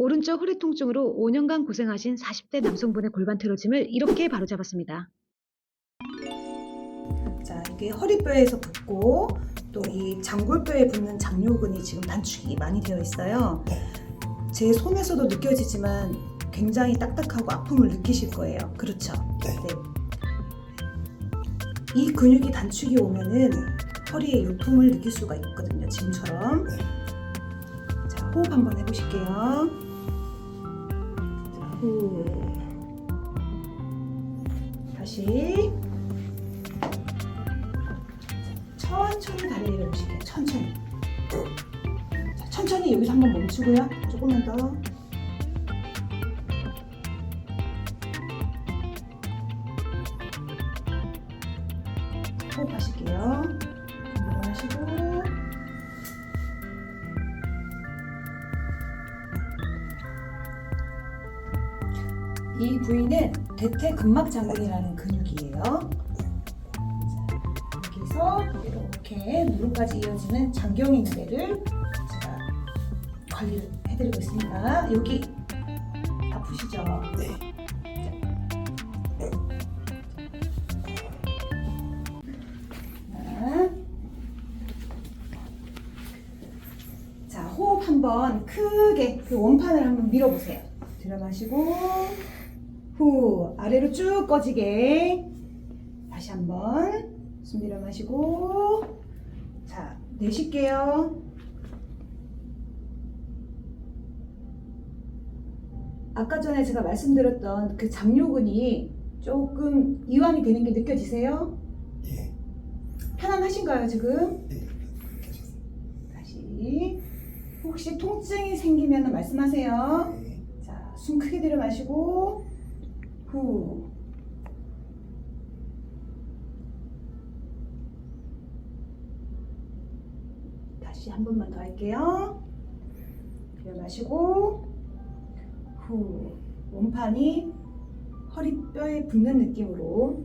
오른쪽 허리 통증으로 5년간 고생하신 40대 남성분의 골반 틀어짐을 이렇게 바로잡았습니다. 자, 이게 허리뼈에서 붙고 또 이 장골뼈에 붙는 장요근이 지금 단축이 많이 되어 있어요. 제 손에서도 느껴지지만 굉장히 딱딱하고 아픔을 느끼실 거예요. 그렇죠? 네. 이 근육이 단축이 오면은 허리에 요통을 느낄 수가 있거든요. 지금처럼. 네. 자, 호흡 한번 해보실게요. 자, 호흡. 다시. 천천히 다리 내려보실게요. 천천히. 자, 천천히 여기서 한번 멈추고요. 조금만 더. 호흡하실게요. 이 부위는 대퇴근막장근이라는 근육이에요. 자, 여기서 이렇게 무릎까지 이어지는 있는 데를 제가 관리를 해드리고 있습니다. 여기 아프시죠? 네. 자. 자, 호흡 한번 크게 그 원판을 한번 밀어보세요. 들어 마시고, 후, 아래로 쭉 꺼지게. 다시 한번 숨 들여 마시고, 자, 내쉴게요. 아까 전에 제가 말씀드렸던 그 장요근이 조금 이완이 되는 게 느껴지세요? 예. 편안하신가요, 지금? 네. 괜찮습니다. 다시 혹시 통증이 생기면 말씀하세요. 네. 자, 숨 크게 들여 마시고 후. 다시 한 번만 더 할게요. 들여 마시고 후. 몸판이 허리뼈에 붙는 느낌으로